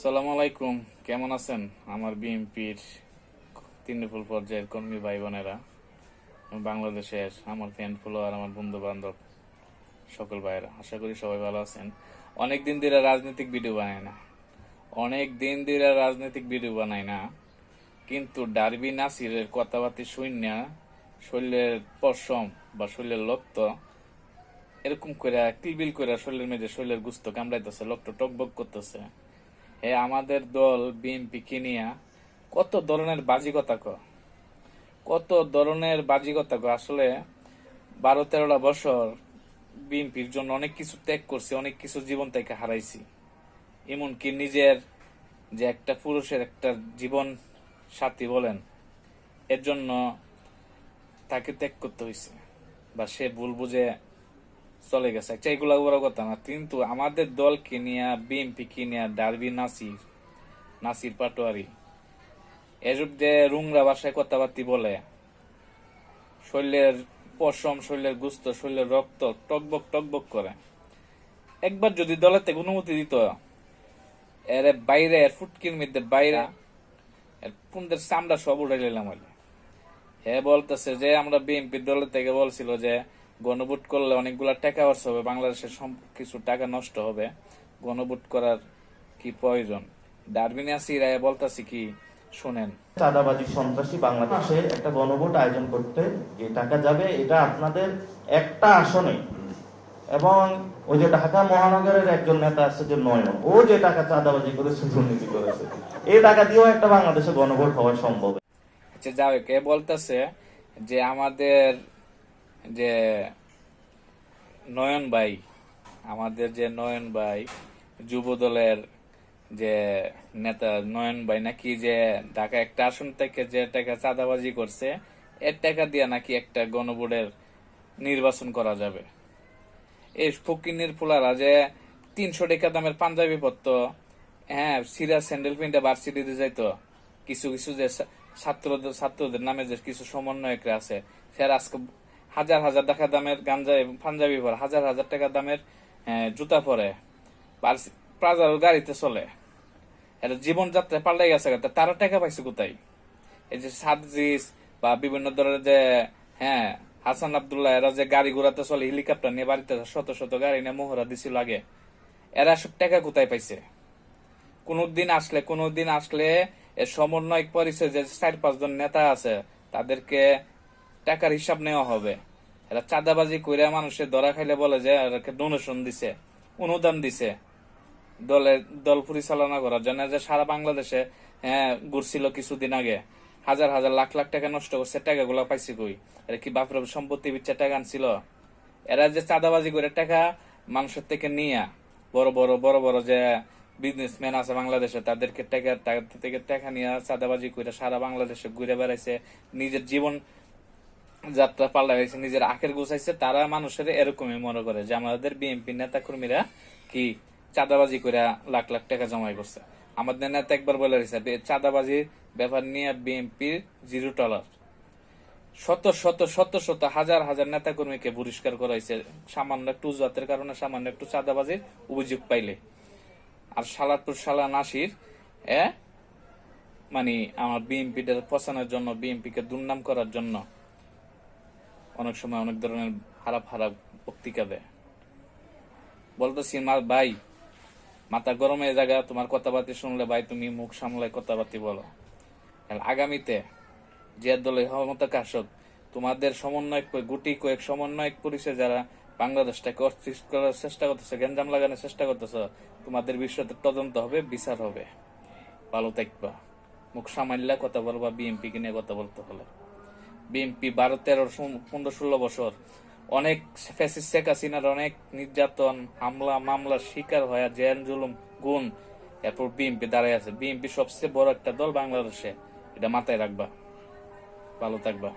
সালাম আলাইকুম, কেমন আছেন? আমার বিএনপির তৃণমূল পর্যায়ের কর্মী ভাই বোনেরা, বাংলাদেশের আমার ফ্যান ফলোয়ার আমার বন্ধু বান্ধব সকল ভাইয়েরা, আশা করি সবাই ভালো আছেন। অনেক দিন ধরে রাজনৈতিক ভিডিও বানায় না। অনেক দিন ধরে রাজনৈতিক ভিডিও বানায় না। কিন্তু ডারবি নাসিরের কথাবার্তা শূন্য শরীরের পশম বা শরীরের লক্ত এরকম করে কিলবিল করে শরীরের মেঝে শরীরের গুস্ত কামড়াইতেছে লক্ত টকবক করতেছে। এ আমাদের দল, বিএনপি, কিনিয়া, কত ধরনের বাজিকতা ক? কত ধরনের বাজিকতা ক? আসলে বারো তেরোটা বছর বিএনপির জন্য অনেক কিছু ত্যাগ করছি, অনেক কিছু জীবন থেকে হারাইছি। এমনকি নিজের যে একটা পুরুষের একটা জীবন সাথী বলেন, এর জন্য তাকে ত্যাগ করতে হয়েছে বা সে ভুল বুঝে চলে গেছে। আচ্ছা এগুলা বড় কথা না। কিন্তু আমাদের দলকে নিয়ে বিএনপি কে নিয়ে ডারবি নাসির নাসির পাটোয়ারি এসব যে রুংরা ভাষায় কথাবার্তি বলে শরীরের পশম শরীরের গুস্ত শরীরের রক্ত টকবক টকবক করে। একবার যদি থেকে অনুমতি দিত, এর বাইরে, এর ফুটকির মধ্যে বাইরে, এর পুনদের চামড়া সব উড়ে নিলাম হইলে। হে বলতেছে যে, আমরা বিএনপি দলের থেকে বলছিল যে গণভোট করলে অনেকগুলা টাকা খরচ হবে বাংলাদেশের কিছু টাকা নষ্ট হবে। গণভোট করার কি প্রয়োজন? ডারবিন আসিরা বলতেছি কি শুনেন। চাঁদাবাজি সন্ত্রাসী বাংলাদেশে একটা গণভোট আয়োজন করতে যে টাকা যাবে এটা আপনাদের একটা আসনে। এবং ওই যে ঢাকা মহানগরের একজন নেতা আছে যে নয়ন ও যে টাকা চাঁদাবাজি করেছে দুর্নীতি করেছে এই টাকা দিয়েও একটা বাংলাদেশে গণভোট হওয়া সম্ভব। আচ্ছা যাও কে বলতেছে যে আমাদের যে নয়ন ভাই, আমাদের যে নয়ন ভাই যুব দলের যে নেতা নয়ন ভাই নাকি যে ঢাকা একটা আসন থেকে যে টাকা চাঁদাবাজি করছে, এর টাকা দিয়ে নাকি একটা গণবোর্ডের নির্বাচন করা যাবে। এই ফকিনের ফুলারা যে তিনশো টাকা দামের পাঞ্জাবি পরত হ্যাঁ সিরা স্যান্ডেল পিন্ডা ভার্সিটিতে যাইতো, কিছু কিছু যে ছাত্রদের ছাত্রদের নামে যে কিছু সমন্বয়করা আছে সে আজকে হাজার হাজার টাকা দামের গাঞ্জা এবং পাঞ্জাবি পরে, হাজার হাজার টাকা দামের জুতা পরে। প্লাজার গাড়িতে চলে। এটা জীবনযাত্রায় পাল্টাই গেছে তারা টাকা পাইছে কোথায়? এই যে সাদজিস বা বিভিন্ন ধরনের যে হ্যাঁ হাসান আবদুল্লাহ, এরা যে গাড়ি ঘোড়াতে চলে হেলিকপ্টার নিয়ে বাড়িতে শত শত গাড়ি নিয়ে মোহরা দিছিল আগে। এরা সব টাকা কোথায় পাইছে? কোনদিন আসলে কোনদিন আসলে এর সমন্বয়ক পরিচয় যে চার পাঁচজন নেতা আছে, তাদেরকে টাকার হিসাব নেওয়া হবে। এরা চাঁদাবাজি কইরা মানুষের ধরা খাইলে বলে যে ডোনেশন দিছে, অনুদান দিছে। দলের দল পরিচালনা করার জন্য যে সারা বাংলাদেশে হ্যাঁ ঘুরছিল কিছুদিন আগে। হাজার হাজার, লাখ লাখ টাকা নষ্ট করছে, টাকাগুলো পাইছে কই? এরা কি বাপরে সম্পত্তি বিচ্ছা টাকা আনছিল? এরা যে চাঁদাবাজি করে টাকা মানুষের থেকে নিয়ে, বড় বড় বড় বড় যে বিজনেসম্যান আছে বাংলাদেশে, তাদেরকে টাকা থেকে টাকা নিয়ে চাঁদাবাজি করে সারা বাংলাদেশে ঘুরে বেড়াইছে। নিজের জীবন যাত্রা পাল্টাইছে, নিজের আখের গুছাইছে তারা মানুষের এরকমই মনে করে যে আমাদের বিএনপি নেতা কর্মীরা কি চাঁদাবাজি করে লাখ লাখ টাকা জমাই করছে। আমাদের নেতা একবার বলে রয়েছে চাঁদাবাজির ব্যাপার নিয়ে বিএনপির জিরো টলার শত শত শত শত হাজার হাজার নেতা কর্মীকে বহিষ্কার করা হয়েছে সামান্য একটু উজুয়াতের কারণে সামান্য একটু চাঁদাবাজির অভিযোগ পাইলে। আর সালাদপুর সালা নাসির মানে আমার বিএনপিটা পচানোর জন্য, বিএনপিকে দুর্নাম করার জন্য অনেক সময় অনেক ধরনের খারাপ খারাপ বক্তৃতা দেয়। বলতেছি, মা, ভাই, মাথা গরমে জায়গা তোমার কথাবার্তা শুনলে, ভাই, তুমি মুখ সামলায় কথাবার্তা বলো। আগামীতে যে দলে ক্ষমতা কাশক তোমাদের সমন্বয়ক গুটি কয়েক সমন্বয়ক পরিচয় যারা বাংলাদেশটাকে অস্থির করার চেষ্টা করতেছে গেঞ্জাম লাগানোর চেষ্টা করতেছে, তোমাদের বিষয়তে তদন্ত হবে, বিচার হবে। ভালো থাকবা। মুখ সামাল্যা কথা বলবা বিএনপি কে নিয়ে কথা বলতে হলে। বিএনপি বারো তেরো পনেরো ষোলো বছর। অনেক ফ্যাসিস্ট শেখ হাসিনার অনেক নির্যাতন, হামলা, মামলার শিকার হয়ে জেন জুলুম, গুণ, এরপর বিএনপি দাঁড়ায় আছে। বিএনপি সবচেয়ে বড় একটা দল বাংলাদেশে। এটা মাথায় রাখবা। ভালো থাকবা।